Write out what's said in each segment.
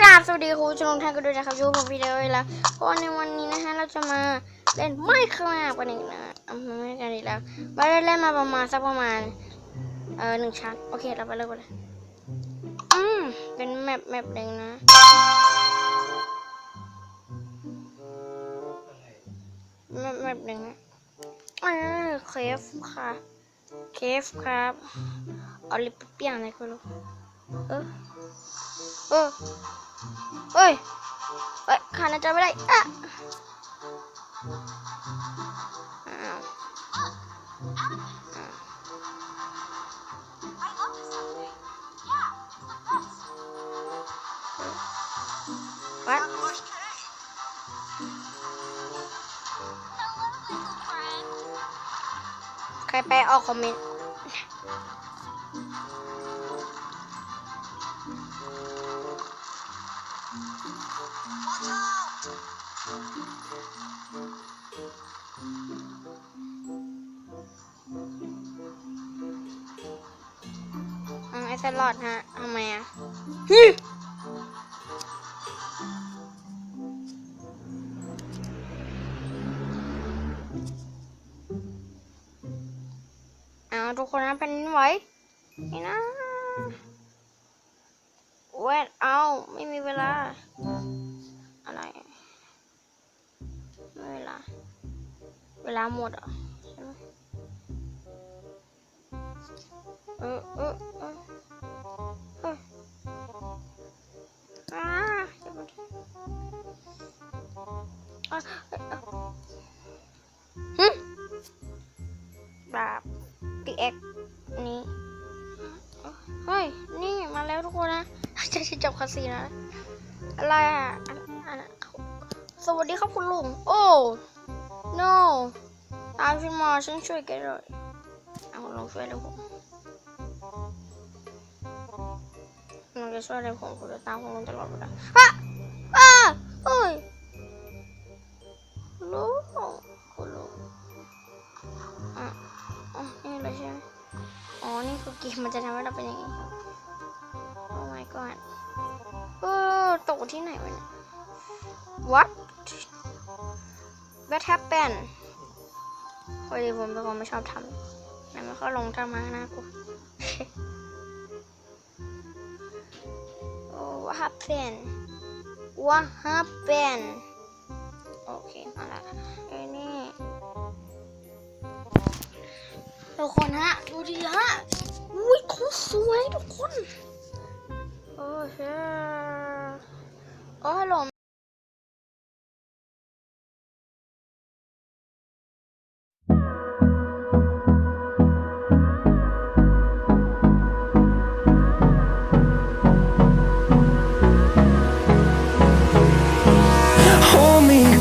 กราบสวัสดีคุณผู้ชมทุกท่านกันด้วยนะครับอยู่กับผมวิดีโอแล้วก็ในวันนี้นะฮะเราจะมาเล่นไม่คราบกันอีกนะอะไม่กันอีกแล้วมาได้เล่นมาประมาณสักประมาณเออหนึ่งชั้นโอเคเราไปเริ่มกันเลยอืมเป็นแมปแมปหนึ่งนะแมปแมปหนึ่งนะเออเคฟค่ะเคฟครับเอาลิปเปรี้ยงอะไรก็รู้เออเออ เฮ้ยเฮ้ยขานาจะไม่ได้อะวอ้าววัดใครไปออกคอมเมนต์ ฮะทำไมอะฮึเอาทุกคนนะเป็นไหวนี่นะเวทเอาไม่มีเวลา อะไร ไม่เวลา เวลาหมดเหรอะใช่ไหมเออเออเออ อะเอ่อเอ่อหึแบบปีเอ็กนี่เฮ้ย นี่มาแล้วทุกคนนะจะจับคาสีนะ อะไรอะอันอันสวัสดีครับคุณลุง โอ้ no ตามฉันมาฉันช่วยแกเลยเอาคุณลุงช่วยเลยผมคุณลุงจะช่วยอะไรผมผมจะตามคุณลุงตลอดเวลาฮะอ้าเฮ้ย ลุงคุณลุงอะอ๋อนี่เลยใช่ไหมอ๋อ นี่คือเกมมันจะทำให้เราเป็นอย่างนี้ โอ้ my god เออตกที่ไหนวะเนี่ย what what happened พอดีผมเป็นคนไม่ชอบทำแต่ไม่ค่อยลงทำมาหนะกูโอ้ what happened what happened โอเคมาละไอ้นี่ทุกคนฮะ ดูดิฮะอุ้ยเขาสวยทุกคน โอเฮ้โอ้ฮัลโหลม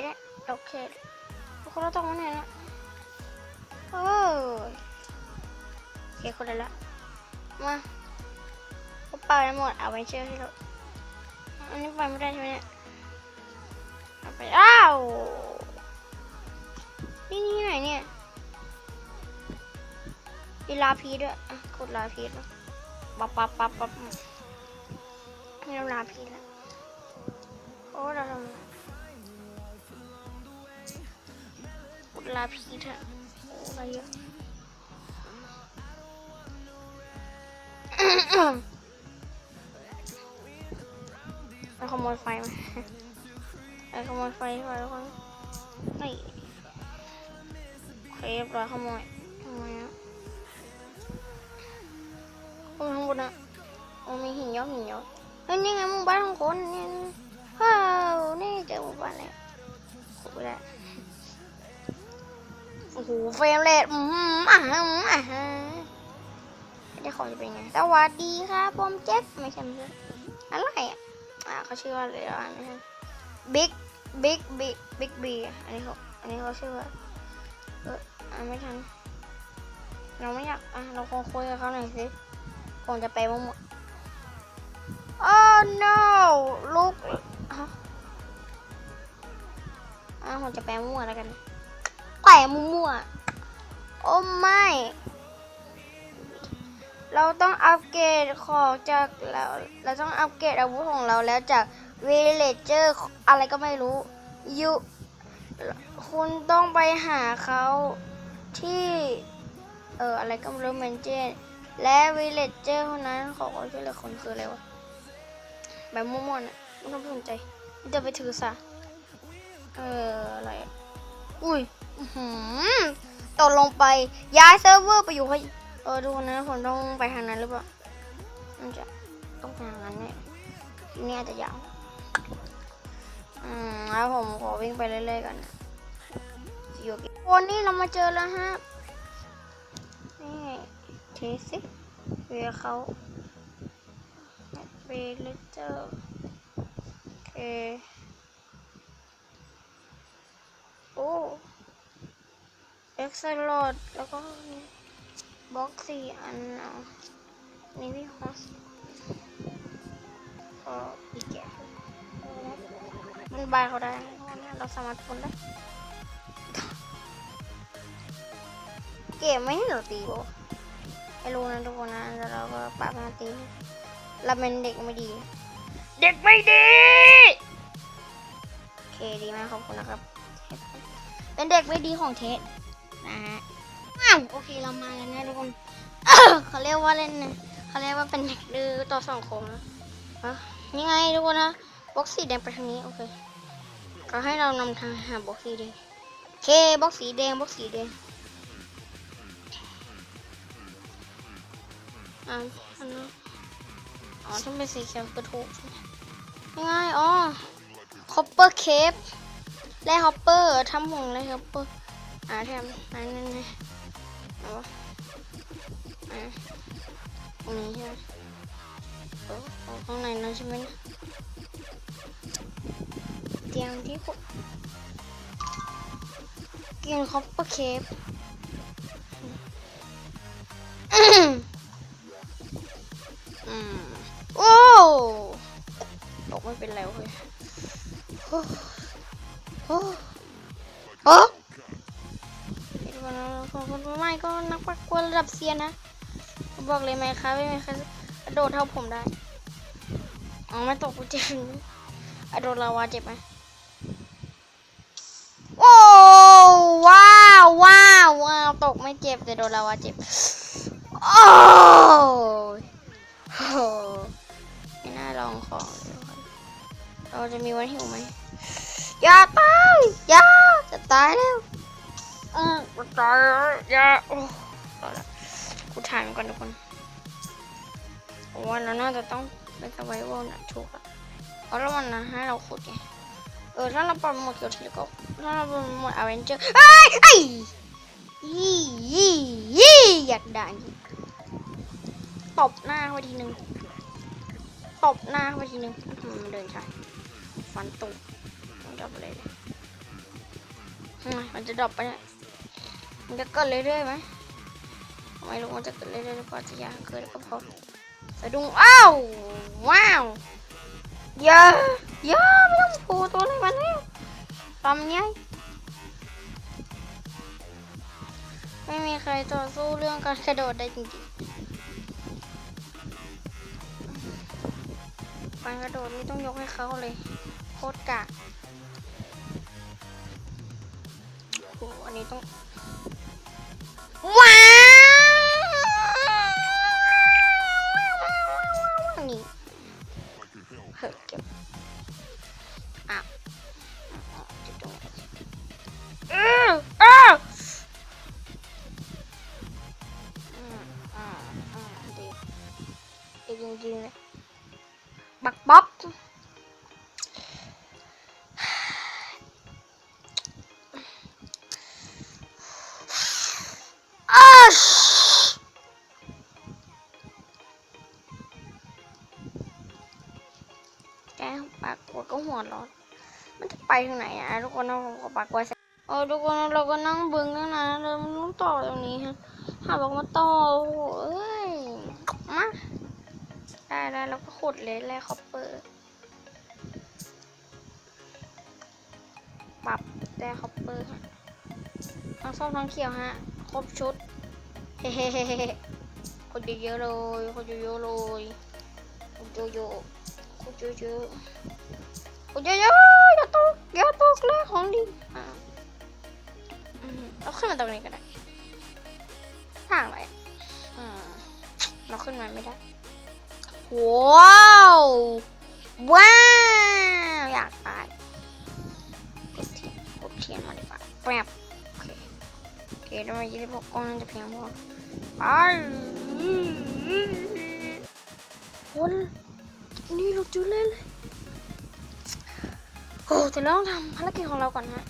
ขุดไม่ได้โอเคทุกคนเราต้องมาไหนนะโอ้โอเคขุดได้แล้วมาเขาเป่าได้หมดเอาไว้เชื่อที่เราอันนี้ไปไม่ได้ใช่ไหมเนี่ยเอาไปอ้าวนี่นี่ไหนเนี่ยมีลาพีด้วยอะขุดลาพีด้วปั๊บปั๊บปั๊บปั๊บนี่เราลาพีแล้วโอ้เราทำ กุลาพีเถอะโอ้อะไรเยอะไปขโมยไฟมาไปขโมยไฟมาทุกคนนี่เครปร้อยขโมยขโมยนะขโมยข้างบนอะโอ้มีหินเยอะหินเยอะเฮ้ยนี่ไงหมู่บ้านของคนเนี่ยว้าวนี่เจอหมู่บ้านแล้วขุดไปแล้วโอ้โห เฟรมเรทอืมอะอะฮะไม่ได้ของจะเป็นไง สวัสดีครับผมเจ็บไม่ใช่ไม่ใช่อะไรอะอ่าเขาชื่อว่าอะไรอะไม่ใช่บิ๊กบิ๊กบิ๊กบิ๊กบีอันนี้เขาอันนี้เขาชื่อว่าเอออ่านไม่ทันเราไม่อยากอะเราคงคุยกับเขาหน่อยสิคงจะไปมั่วๆ oh no ลูกฮะอะผมจะแปลมั่วแล้วกัน ปลมั่วๆ โอ้ไม่ เราต้องอัปเกรดของจากเราเราต้องอัปเกรดอาวุธของเราแล้วจากวิลเลจเจอร์อะไรก็ไม่รู้ยูคุณต้องไปหาเขาที่เอออะไรก็ไม่รู้เมนเจนและวิลเลจเจอร์คนนั้นขอความช่วยเหลือคนคืออะไรวะแบบมั่วๆน่ะไม่ต้องสนใจจะไปถือซะเอออะไรอุ้ย ตกลงไปย้ายเซิร์ฟเวอร์ไปอยู่ให้เออดูนนั้นผมต้องไปทางนั้นหรือเปล่ามันจะต้องไปทางนั้นเนี่ยทีนี้อาจจะยาวอืมแล้วผมขอวิ่งไปเรื่อยๆกันอยู่กี่คนนี่เรามาเจอแล้วฮะนี่เทสิเวียเขาเบลเจอโอเคโอ้ เอ็กซ์โลดแล้วก็บล็อกสี่อันเอานี่พี่ฮอสก็อีกแกมันบายเขาได้เราสามารถพ้นได้ เกมไม่ให้เราตีโบไม่รู้นะทุกคนนะแล้วเราก็ปามาตีเราเป็นเด็กไม่ดี เด็กไม่ดี โอเคดีมากขอบคุณนะครับ เป็นเด็กไม่ดีของเทส นะฮะว้าวโอเคเรามาแล้วนะทุกคนเขาเรียกว่าเล่นนะเขาเรียกว่าเป็นเด็กดื้อต่อสังคมนะอะนี่ไงทุกคนนะบล็อกสีแดงไปทางนี้โอเคเขาให้เรานำทางหาบล็อกสีแดงโอเคบล็อกสีแดงบล็อกสีแดงอันนั้นอ๋อต้องเป็นสีเขียวคือถูกง่ายอ๋อคอปเปอร์เคปแร่ฮอปเปอร์ทำหงแร่ฮอปเปอร์ อาแถมอันนั้นไงเอาอ่าตรงนี้ใช่ไหมเออเอาข้างในนั้นใช่ไหมเนี่ยเตรียมที่ขุดกินคอปเปอร์เคปอืมโอ้ตกไม่เป็นไรเว้ยโอ้โอ้ ห็นวันนั้นคนไม่ก็นักปักกวนระดับเซียนนะ บอกเลยไหมคะไม่มีใครกระโดดเท่าผมได้อ๋อไม่ตกกูเจ็บกระโดดลาวาเจ็บไหมโอ้ว้าวว้าวว้าวตกไม่เจ็บแต่โดนลาวาเจ็บโอ้โหไม่น่าลองของเราจะมีวันหิวไหมอย่าตายอย่าจะตายแล้ว ตายอย่าโอ้ตายแล้วกูถ่ายมันก่อนทุกคนผมว่าเราน่าจะต้องเป็นสไวเวลนะถูกอะเพราะมันนะให้เราขุดไงเออถ้าเราปรับโหมดเกี่ยวทีก็ถ้าเราปรับโหมดอเวนเจอร์เอ้ไอ้ยี่ยี่ยี่อยากด่าจริงตบหน้าเขาทีหนึ่งตบหน้าเขาทีหนึ่งอืมันเดินช้าฟันตุกมันดรอปเลยเลยมันจะดรอปไปเนี่ย มันจะเกิดเรื่อยๆไหมไม่รู้มันจะเกิดเรื่อยๆหรือเปล่าจะยากเกินก็พอสะดุ้งอ้าวว้าวอย่าอย่าไม่ต้องโผล่ตัวอะไรมันเนี่ยตำเนี้ยไม่มีใครต่อสู้เรื่องการกระโดดได้จริงๆการกระโดดนี่ต้องยกให้เขาเลยโคตรกะโอ้อันนี้ต้อง จริงๆเลยบักบ๊อบเอ้ยชแกปากกลัวก็หัวร้อน มันจะไปทางไหนอะทุกคนเอาปากกลัวใส่เออทุกคนเราก็นั่งเบึงกันนะเราไม่ต้องต่อตรงนี้ฮะหาบอกมาต่อโอ้โหเอ้ยมา ได้ได้แล้วก็ขุดเลยแร่คอปเปอร์ปรับแร่คอปเปอร์ฮะทั้งส้มทั้งเขียวฮะ ครบชุด เฮ้เฮ้เฮ้คนเยอะๆเลยคนเยอะๆเลยคนเยอะๆคนเยอะๆคนเยอะๆอย่าตกอย่าตกเลยของดีอะอืมเราขึ้นมาตรงนี้ก็ได้ทางอะไรอะอืมเราขึ้นมาไม่ได้ ว้าวว้าวอยากตายเก็บเทียนกดเทียนมาดีกว่าแป๊บโอเคโอเคได้มยี่สิบหกกล้อนน่าจะเพียงพอไปคนนี่เราจุดเล่นเลยโอ้แต่เราต้องทำภารกิจของเราก่อนฮะ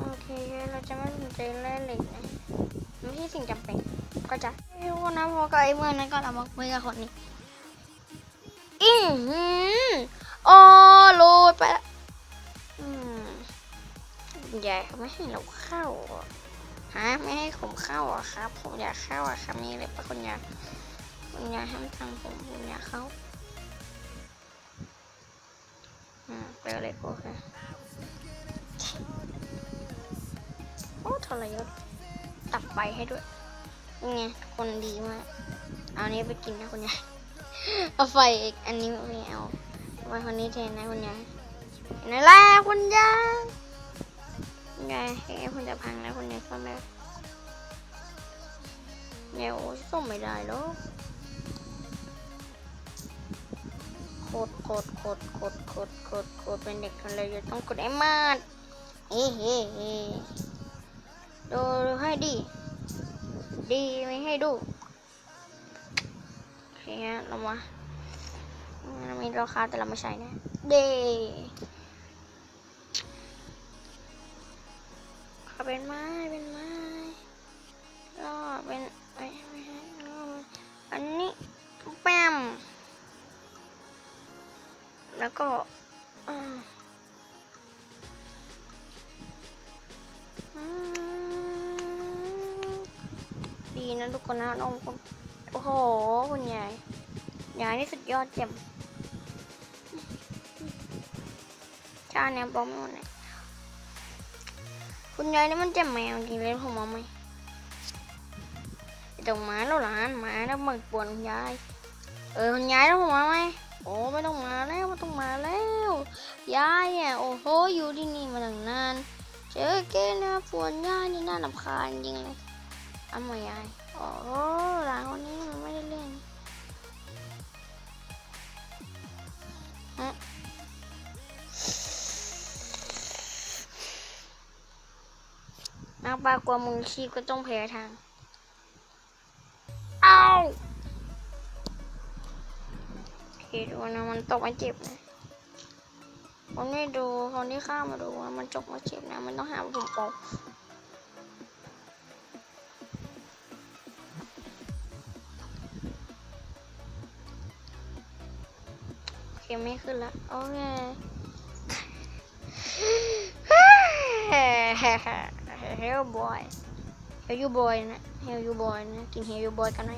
โอเคเราจะไม่สนใจเล่นเหล็กนะไม่ใช่สิ่งจำเป็นก็จะทุกคนนะพอกับไอ้เมื่อนั้นก็เรามาคุยกับคนนี้ อือหืออ๋อโรยไปละอืมยายเขาไม่ให้เราเข้าฮะไม่ให้ผมเข้าอะครับ ผมอยากเข้าอะครับมีอะไรปะคุณยายคุณยายห้ามทางผมผมอยากเข้าอืมไปเลยโอเคโอ้ทรยศตับใบให้ด้วยนี่ไงคนดีมาก เอาอันนี้ไปกินนะคุณยาย เอาไฟอีกอันนี้ไม่เอาไว้คนนี้แทนนะคุณยายเห็นไหละคุณยายคุณยายเฮ้คุณจะพังแล้วคุณยายซ่อมไม่ได้ยายโอ้ยซ่อมไม่ได้หรอกโคตรโคตรโคตรโคตรโคตรโคตรโคตรเป็นเด็กคนเลยจะต้องกดไอ้มาดเฮ้เฮ้เฮ้ดูให้ดี ดีไม่ให้ดู โอเคฮะเรามาเรามีราคาแต่เราไม่ใช้นะ เดขาเป็นไม้เป็นไม้ก็เป็นไม่ไม่ใช่อันนี้แปมแล้วก็อืมดีนะทุกคนนะน้องคน โห คุณยายยายนี่สุดยอดเจ็มชาเนี่ยบอกไม่หมดเลยคุณยายนี่มันเจ็บแมวจริงเลยผมมองไหมไอ้ตรงมาแล้วหลานมาแล้วมันปวดคุณยาย เออคุณยายแล้วผมมาไหมโอ้ไม่ต้องมาแล้วไม่ต้องมาแล้วยายอะโอ้โหอยู่ที่นี่มาตั้งนานเจอแกนะปวดยายนี่น่ารำคาญจริงเลยเอามายาย โอ้หหลานคนนี้มันไม่ได้เล่นฮะนักปลากลัวมือชีพก็ต้องแพ้ทาง เอาโอเคดูนะมันตกมาเจ็บนะคนที่ดูคนที่ข้ามมาดูว่ามันจกมาเจ็บนะ มันต้องหาผมปอก โอเคไม่ขึ้นละโอเคเฮลบอยเฮลยูบอยนะเฮลยูบอยนะกินเฮลยูบอยกันไหม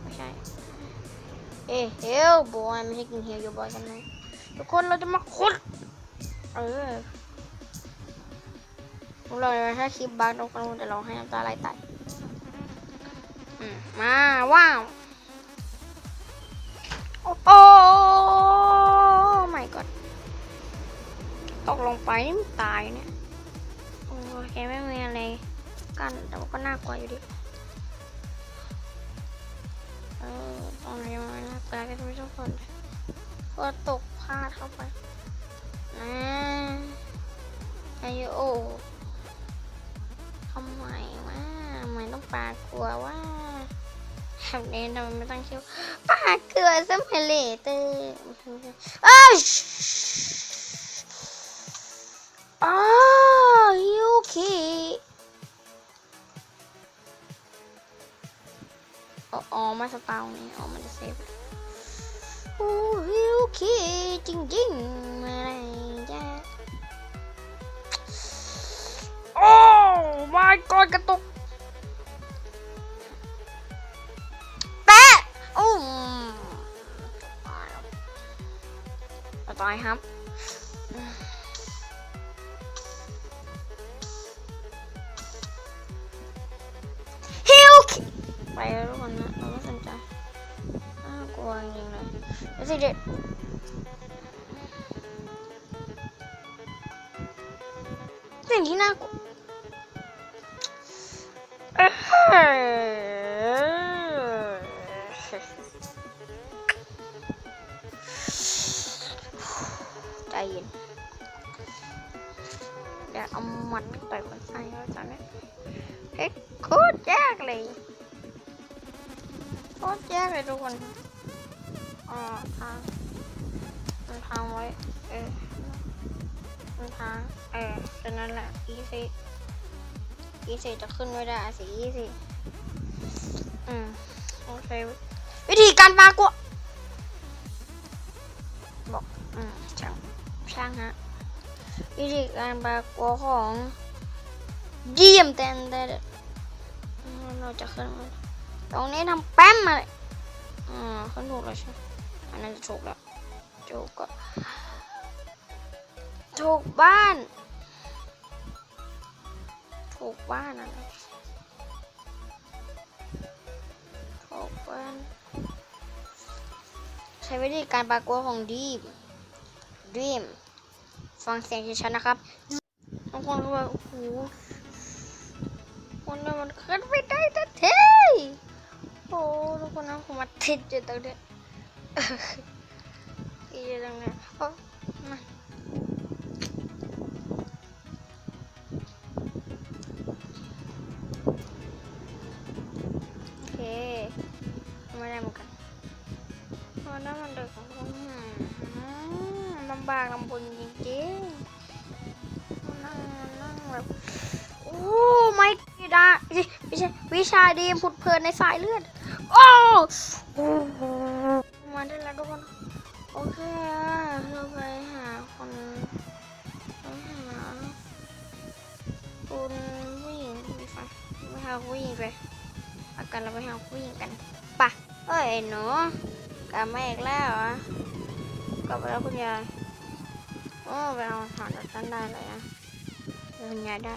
ไม่ใช่เอ้เฮลบอยไม่ใช่กินเฮลยูบอยกันไหมทุกคนเราจะมาขุดเออเราถ้าคลิปบักทุกคนจะร้องให้น้ำตาไหลตอืมมาว้าว กลงไปนี่มันตายเนี่ย โอเคไม่มีอะไรกันแต่ว่าก็น่ากลัวอยู่ดิเออตอนนี้มันน่ากลัวกันทุกคนก็ตกพลาดเข้าไปนะไอโอ้ทำไมวะทำไมต้องปลากลัวว่าแบบนี้ทำไมไม่ต้องเชื่อปลาเกลือสมัยเลเตอร์เอ้ยอ๋ อยูคิอ๋ออ๋อมาสปาวนี่อ๋อมันจะเซฟโอ้ยโอเคจริงๆอะไรจ้ะโอ้ my god กระตุกแปะอ้ตายแล้วตายครับ ไปแล้วทุกคนนะเราไม่สนใจน่ากลัวจริงๆเลยแล้วสิเด็ดสิ่งที่น่ากลัว ทุกคนอ๋อทางมันทางไว้ เออมันทาง เออจากนั้นแหละ easy easy จะขึ้นไม่ได้สิ easy อืม โอเค วิธีการปลากลัวบอก อืม ช่าง ช่างฮะ วิธีการปลากลัวของเยี่ยมแต่แต่เราจะขึ้น ตรงนี้ทำแป้มมาเลย อ่าขึ้นถูกแล้วใช่อันนั้นจะถูกแล้วถูกก็ถูกบ้าน ถูกบ้านอะไรถูกบ้าน ใช้วิธีการปรากฏของดีมดีมฟังเสียงชัดๆนะครับบางคนก็แบบโอ้โหคนน่ะมันขึ้นไม่ได้ทันที ติดอยู่ตรงเนี้ยอีอยู่ตรงนี้โอ้มาโอเคไม่ได้เหมือนกันเพราะนั่นมันเด็กของผมลำบากลำบนจริงๆนั่งนั่งแบบโอ้ไม่ได้ไม่ใช่วิชาดีมผุดเพลินในสายเลือด อ้โอ้มาได้แล้วทุกคน โอเคเราไปหาคนไปหาคุณผู้หญิงดีฟังไปหาผู้หญิงไปอากันเราไปหาผู้หญิงกันปะเอ้ยหนูกลับมาอีกแล้วอะกลับไปแล้วคุณยายโอ้ไปเอาถอนจากฉันได้เลยอะคุณยายได้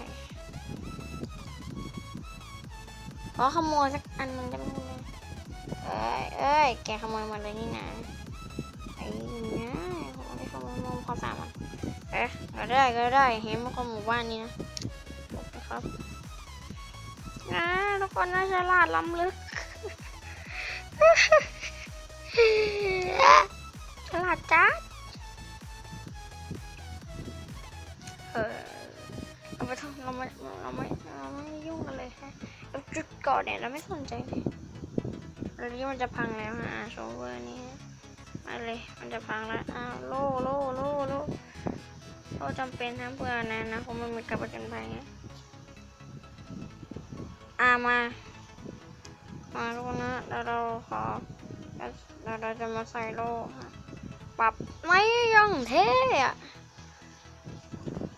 ขอขโมยสักอันหนึงไมเอ้ยเอ้ย แกขโมยหมาเลยนี่นะไอ้นี่ยผมไม่ได้ขโมยมอมขอสามอันเอ๊ะก็ได้ก็ได้เห็นมาคนหมู่บ้านนี้นะโอเคครับนะทุกคนน่าฉลาดล้ำลึกฉลาดจัดเออเราไม่ต้องเราไม่เราไม่เราไม่ยุ่งกันเลยฮะจุดเกาะเนี่ยเราไม่สนใจเลย แล้วนี่มันจะพังแล้วฮะโชเวอร์นี้มาเลย มันจะพังแล้วอ้าวโล่โล่โล่โล่โล่จำเป็นนะเพื่อนะนะเพราะมันมีกระประกันไงอ่ามา มาทุกคนนะเราเราขอเราเราจะมาใส่โล่ปรับไม่ยังเท่อะ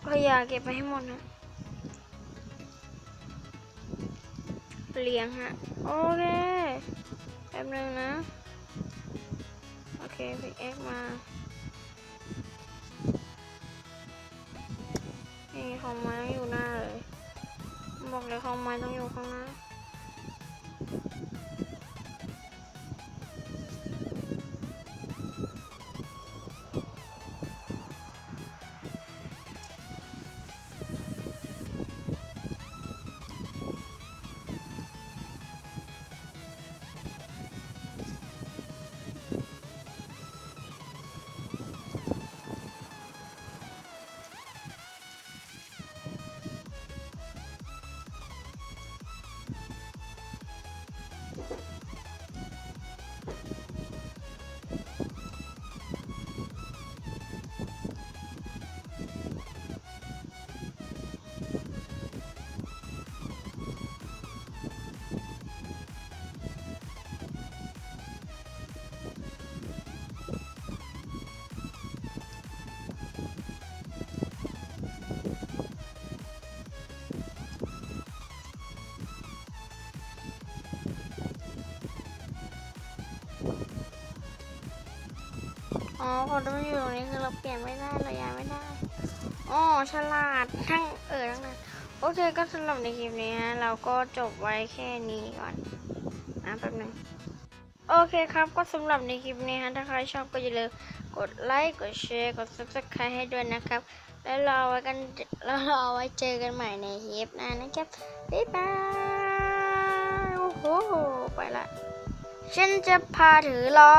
พยายามเก็บไปให้หมดนะเลี้ยงฮะ โอเค ป๊บนึงนะ โอเคพิกเอ็กมานี่ของไม้องอยู่หน้าเลย บอกเลยของไม้ต้องอยู่ข้างหน้า อ๋อพอต้องอยู่ตรงนี้คือเราเปลี่ยนไม่ได้เราย้ายไม่ได้ อ๋อฉลาดทั้งเออทั้งนั้นโอเคก็สำหรับในคลิปนี้นะเราก็จบไว้แค่นี้ก่อนนะแป๊บนึงโอเคครับก็สำหรับในคลิปนี้ฮะถ้าใครชอบก็อย่าลืมกดไลค์กดแชร์กด subscribe ให้ด้วยนะครับ แล้วรอไว้กันแล้วรอไว้เจอกันใหม่ในคลิปหน้านะครับบ๊ายบายโอ้โหไปละฉันจะพาถือลอ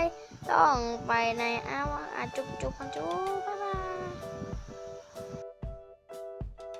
ยต้องไปในอาวาจุบจุบจุบ